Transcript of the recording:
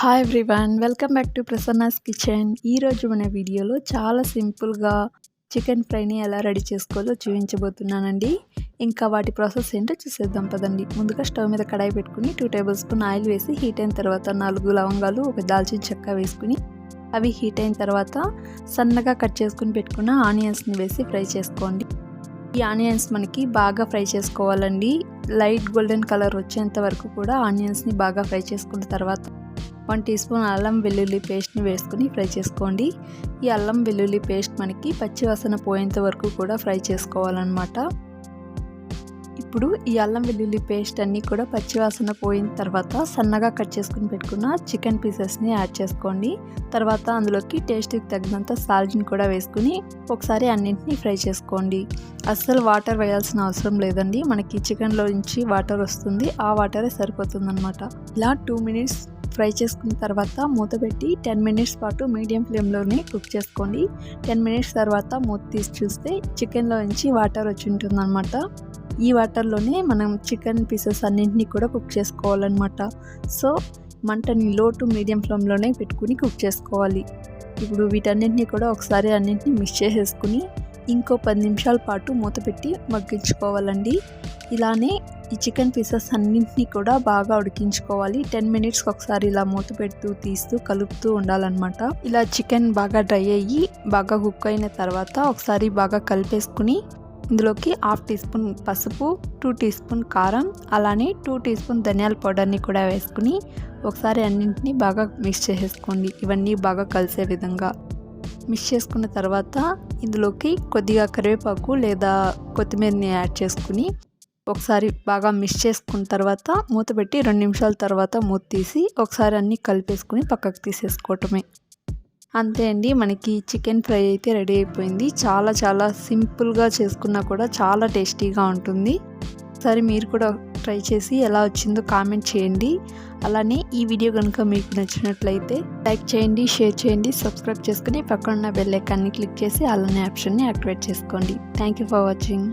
Hi everyone welcome back to Prasanna's kitchen ఈరోజు మన వీడియోలో చాలా సింపుల్గా చికెన్ ఫ్రైని ఎలా రెడీ చేసుకోవాలో చూపించబోతున్నానండి. ఇంకా వాటి ప్రాసెస్ ఏంటో చూసేద్దాం పదండి. ముందుగా స్టవ్ మీద కడాయి పెట్టుకుని టూ టేబుల్ స్పూన్ ఆయిల్ వేసి హీట్ అయిన తర్వాత నాలుగు లవంగాలు ఒక దాల్చిన చెక్క వేసుకుని అవి హీట్ అయిన తర్వాత సన్నగా కట్ చేసుకుని పెట్టుకున్న ఆనియన్స్ని వేసి ఫ్రై చేసుకోండి. ఈ ఆనియన్స్ మనకి బాగా ఫ్రై చేసుకోవాలండి. లైట్ గోల్డెన్ కలర్ వచ్చేంత వరకు కూడా ఆనియన్స్ని బాగా ఫ్రై చేసుకున్న తర్వాత వన్ టీ స్పూన్ అల్లం వెల్లుల్లి పేస్ట్ని వేసుకుని ఫ్రై చేసుకోండి. ఈ అల్లం వెల్లుల్లి పేస్ట్ మనకి పచ్చివాసన పోయేంత వరకు కూడా ఫ్రై చేసుకోవాలన్నమాట. ఇప్పుడు ఈ అల్లం వెల్లుల్లి పేస్ట్ అన్నీ కూడా పచ్చివాసన పోయిన తర్వాత సన్నగా కట్ చేసుకుని పెట్టుకున్న చికెన్ పీసెస్ని యాడ్ చేసుకోండి. తర్వాత అందులోకి టేస్ట్కి తగినంత సాల్ట్ని కూడా వేసుకుని ఒకసారి అన్నింటినీ ఫ్రై చేసుకోండి. అస్సలు వాటర్ వేయాల్సిన అవసరం లేదండి. మనకి చికెన్లో నుంచి వాటర్ వస్తుంది. ఆ వాటరే సరిపోతుందనమాట ఇలా టూ మినిట్స్ ఫ్రై చేసుకున్న తర్వాత మూత పెట్టి టెన్ మినిట్స్ పాటు మీడియం ఫ్లేమ్లోనే కుక్ చేసుకోండి. టెన్ మినిట్స్ తర్వాత మూత తీసి చూస్తే చికెన్లో నుంచి వాటర్ వచ్చి ఉంటుందన్నమాట. ఈ వాటర్లోనే మనం చికెన్ పీసెస్ అన్నింటినీ కూడా కుక్ చేసుకోవాలన్నమాట. సో మంటని లో టు మీడియం ఫ్లేమ్లోనే పెట్టుకుని కుక్ చేసుకోవాలి. ఇప్పుడు వీటన్నింటినీ కూడా ఒకసారి అన్నింటినీ మిక్స్ చేసేసుకుని ఇంకో పది నిమిషాల పాటు మూత పెట్టి మగ్గించుకోవాలండి. ఇలానే ఈ చికెన్ పీసెస్ అన్నింటినీ కూడా బాగా ఉడికించుకోవాలి. టెన్ మినిట్స్కి ఒకసారి ఇలా మూత పెడుతూ తీస్తూ కలుపుతూ ఉండాలన్నమాట. ఇలా చికెన్ బాగా డ్రై అయ్యి బాగా కుక్ అయిన తర్వాత ఒకసారి బాగా కలిపేసుకుని ఇందులోకి హాఫ్ టీ స్పూన్ పసుపు టూ టీ స్పూన్ కారం అలానే టూ టీ స్పూన్ ధనియాల పౌడర్ని కూడా వేసుకుని ఒకసారి అన్నింటినీ బాగా మిక్స్ చేసేసుకోండి. ఇవన్నీ బాగా కలిసే విధంగా. మిక్స్ చేసుకున్న తర్వాత ఇందులోకి కొద్దిగా కరివేపాకు లేదా కొత్తిమీరని యాడ్ చేసుకుని ఒకసారి బాగా మిక్స్ చేసుకున్న తర్వాత మూత పెట్టి రెండు నిమిషాల తర్వాత మూత తీసి ఒకసారి అన్నీ కలిపేసుకుని పక్కకు తీసేసుకోవటమే. అంతే అండి మనకి చికెన్ ఫ్రై అయితే రెడీ అయిపోయింది. చాలా చాలా సింపుల్గా చేసుకున్నా కూడా చాలా టేస్టీగా ఉంటుంది. ఒకసారి మీరు కూడా ట్రై చేసి ఎలా వచ్చిందో కామెంట్ చేయండి. అలానే ఈ వీడియో కనుక మీకు నచ్చినట్లయితే లైక్ చేయండి షేర్ చేయండి సబ్స్క్రైబ్ చేసుకుని పక్కన ఉన్న బెల్ ఐకాన్ని క్లిక్ చేసి అలానే ఆప్షన్ని యాక్టివేట్ చేసుకోండి. Thank you for watching.